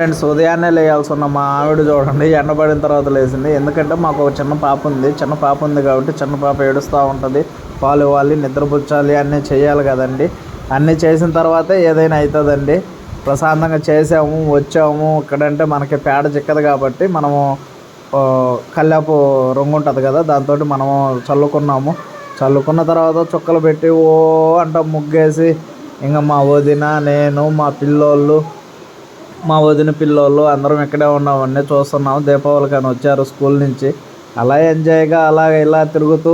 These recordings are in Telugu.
ఫ్రెండ్స్ ఉదయాన్నే లేయాల్సి ఉన్న మా ఆవిడ చూడండి ఎండబడిన తర్వాత లేచింది. ఎందుకంటే మాకు ఒక చిన్న పాప ఉంది. చిన్న పాప ఉంది కాబట్టి చిన్న పాప ఏడుస్తూ ఉంటుంది. పాలు ఇవ్వాలి నిద్రపుచ్చాలి అన్నీ చేయాలి కదండి. అన్నీ చేసిన తర్వాతే ఏదైనా అవుతుందండి ప్రశాంతంగా చేసాము వచ్చాము. ఇక్కడంటే మనకి పేడ చిక్కదు కాబట్టి మనము కల్లాపు రంగు ఉంటుంది కదా దాంతో మనము చల్లుకున్నాము. చల్లుకున్న తర్వాత చుక్కలు పెట్టి ఓ అంట ముగ్గేసి ఇంకా మా వదిన నేను మా పిల్లోళ్ళు మా వదిన పిల్లోళ్ళు అందరం ఇక్కడే ఉన్నామండి చూస్తున్నాం. దీపావళికి అని వచ్చారు స్కూల్ నుంచి. అలా ఎంజాయ్గా అలా ఇలా తిరుగుతూ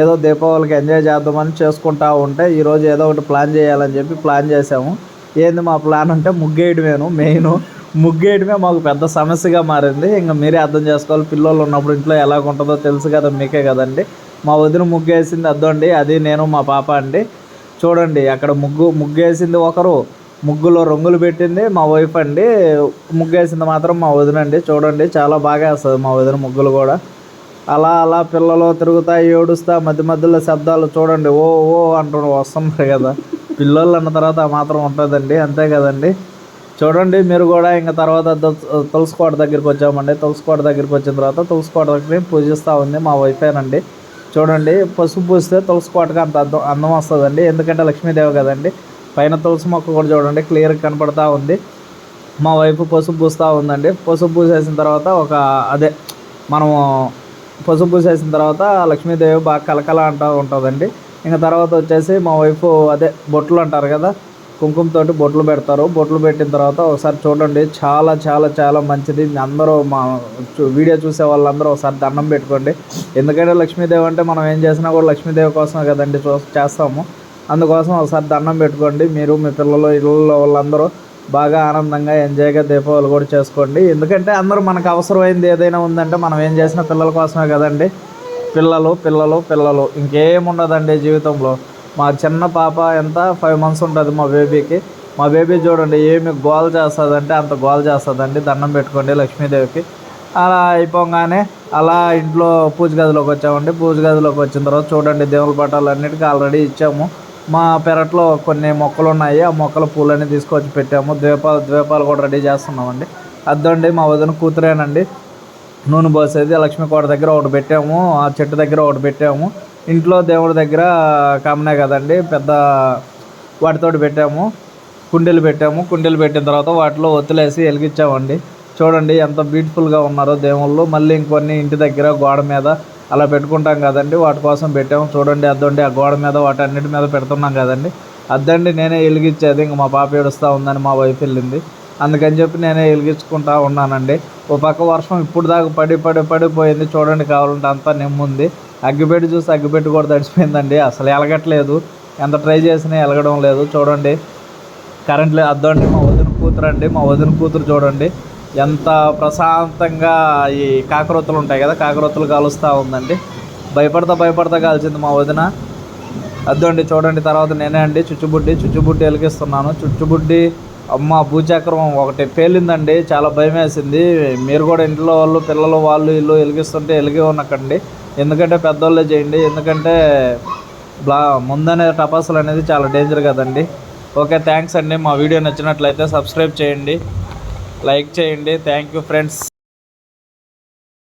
ఏదో దీపావళికి ఎంజాయ్ చేద్దామని చేసుకుంటా ఉంటే ఈరోజు ఏదో ఒకటి ప్లాన్ చేయాలని చెప్పి ప్లాన్ చేసాము ఏంది మా ప్లాన్ అంటే ముగ్గేయడమేను మెయిన్. ముగ్గేయడమే మాకు పెద్ద సమస్యగా మారింది. ఇంకా మీరే అర్థం చేసుకోవాలి పిల్లలు ఉన్నప్పుడు ఇంట్లో ఎలా ఉంటుందో తెలుసు కదా మీకే కదండి. మా వదిన ముగ్గేసింది అద్దండి అది నేను మా పాప అండి. చూడండి అక్కడ ముగ్గు ముగ్గేసింది ఒకరు. ముగ్గులో రంగులు పెట్టింది మా వైఫ్ అండి. ముగ్గేసింది మాత్రం మా వదిన అండి. చూడండి చాలా బాగా వేస్తుంది మా వదిన ముగ్గులు కూడా. అలా అలా పిల్లలు తిరుగుతా ఏడుస్తా మధ్య మధ్యలో శబ్దాలు చూడండి. ఓ ఓ అంటూ వస్తున్నారు కదా. పిల్లలు అన్న తర్వాత మాత్రం ఉంటుందండి అంతే కదండి. చూడండి మీరు కూడా ఇంకా తర్వాత తులసి- తులసికోట దగ్గరికి వచ్చామండి. తులసికోట దగ్గరికి వచ్చిన తర్వాత తులసికోట దగ్గర పూజిస్తూ ఉంది మా వైఫేనండి చూడండి పసుపు పూస్తే తులసి కోటకు అంత అందం అందం వస్తుందండి. ఎందుకంటే లక్ష్మీదేవి కదండి. పైన తులసి మొక్క కూడా చూడండి క్లియర్గా కనపడతా ఉంది. మా వైపు పసుపు పూస్తూ ఉందండి. పసుపు పూసేసిన తర్వాత ఒక అదే మనము పసుపు పూసేసిన తర్వాత లక్ష్మీదేవి బాగా కలకల అంటూ ఉంటుందండి. ఇంకా తర్వాత వచ్చేసి మా వైపు అదే బొట్లు అంటారు కదా కుంకుమతోటి బొట్లు పెడతారు. బొట్లు పెట్టిన తర్వాత ఒకసారి చూడండి చాలా చాలా చాలా మంచిది. అందరూ మా వీడియో చూసే వాళ్ళందరూ ఒకసారి దండం పెట్టుకోండి. ఎందుకంటే లక్ష్మీదేవి అంటే మనం ఏం చేసినా కూడా లక్ష్మీదేవి కోసమే కదండి చూ చేస్తాము. అందుకోసం ఒకసారి దండం పెట్టుకోండి. మీరు మీ పిల్లలు ఇళ్ళలో వాళ్ళందరూ బాగా ఆనందంగా ఎంజాయ్గా దీపావళి కూడా చేసుకోండి. ఎందుకంటే అందరూ మనకు అవసరమైంది ఏదైనా ఉందంటే మనం ఏం చేసినా పిల్లల కోసమే కదండి. పిల్లలు పిల్లలు పిల్లలు. ఇంకేముండదండి జీవితంలో. మా చిన్న పాప ఎంత? ఫైవ్ మంత్స్ ఉంటుంది మా బేబీకి మా బేబీ చూడండి ఏమి గోల్ చేస్తుందంటే అంత గోల్ చేస్తుందండి. దండం పెట్టుకోండి లక్ష్మీదేవికి. అలా అయిపోగానే అలా ఇంట్లో పూజ గదిలోకి వచ్చామండి. పూజ గదిలోకి వచ్చిన తర్వాత చూడండి దేవుల పటాలు అన్నిటికీ ఆల్రెడీ ఇచ్చాము. మా పెరట్లో కొన్ని మొక్కలు ఉన్నాయి ఆ మొక్కల పూలన్నీ తీసుకొచ్చి పెట్టాము. ద్వీపాలు ద్వీపాలు కూడా రెడీ చేస్తున్నామండి. అద్దండి మా వదిన కూతురేనండి. నూనె పోసేది. లక్ష్మీ కోట దగ్గర ఒకటి పెట్టాము. ఆ చెట్టు దగ్గర ఒకటి పెట్టాము. ఇంట్లో దేవుడి దగ్గర కామనే కదండి. పెద్ద వాటితోటి పెట్టాము. కుండీలు పెట్టాము. కుండీలు పెట్టిన తర్వాత వాటిలో ఒత్తులేసి వెలిగించామండి చూడండి ఎంత బ్యూటిఫుల్గా ఉన్నారో దేవుళ్ళు. మళ్ళీ ఇంకొన్ని ఇంటి దగ్గర గోడ మీద అలా పెట్టుకుంటాం కదండి. వాటి కోసం పెట్టాము. చూడండి అద్దండి ఆ గోడ మీద వాటి అన్నిటి మీద పెడుతున్నాం కదండి. అద్దండి నేనే వెలిగించేది ఇంక మా పాప ఏడుస్తూ ఉందని మా వైఫ్ వెళ్ళింది. అందుకని చెప్పి నేనే వెలిగించుకుంటా ఉన్నానండి. ఓ పక్క వర్షం ఇప్పుడు దాకా పడి పడి పడిపోయింది చూడండి కావాలంటే అంతా నిమ్ముంది అగ్గిపెట్టి చూసి అగ్గిపెట్టి కూడా తడిచిపోయిందండి అసలు ఎలగట్లేదు. ఎంత ట్రై చేసినా ఎలగడం లేదు. చూడండి కరెంట్ లేదు అద్దండి. మా వదిన కూతురు అండి మా వదిన కూతురు చూడండి. ఎంత ప్రశాంతంగా ఈ కాకరొత్తులు ఉంటాయి కదా కాకరొత్తులు కాలుస్తూ ఉందండి. భయపడతా భయపడతా కాల్చింది మా వదిన. అద్దండి చూడండి తర్వాత నేనే అండి చుచ్చుబుడ్డి చుచ్చుబుడ్డి వెలిగిస్తున్నాను చుచ్చుబుడ్డి అమ్మ భూచక్రం ఒకటి పేలిందండి చాలా భయం వేసింది మీరు కూడా ఇంట్లో వాళ్ళు పిల్లలు వాళ్ళు ఇల్లు వెలిగిస్తుంటే వెలిగి ఉన్నకండి. ఎందుకంటే పెద్దోళ్ళే చేయండి ఎందుకంటే బ్లా ముందనే టపాసులు అనేది చాలా డేంజర్ కదండి. ఓకే థ్యాంక్స్ అండి. మా వీడియో నచ్చినట్లయితే సబ్స్క్రైబ్ చేయండి. లైక్ చేయండి. Thank you friends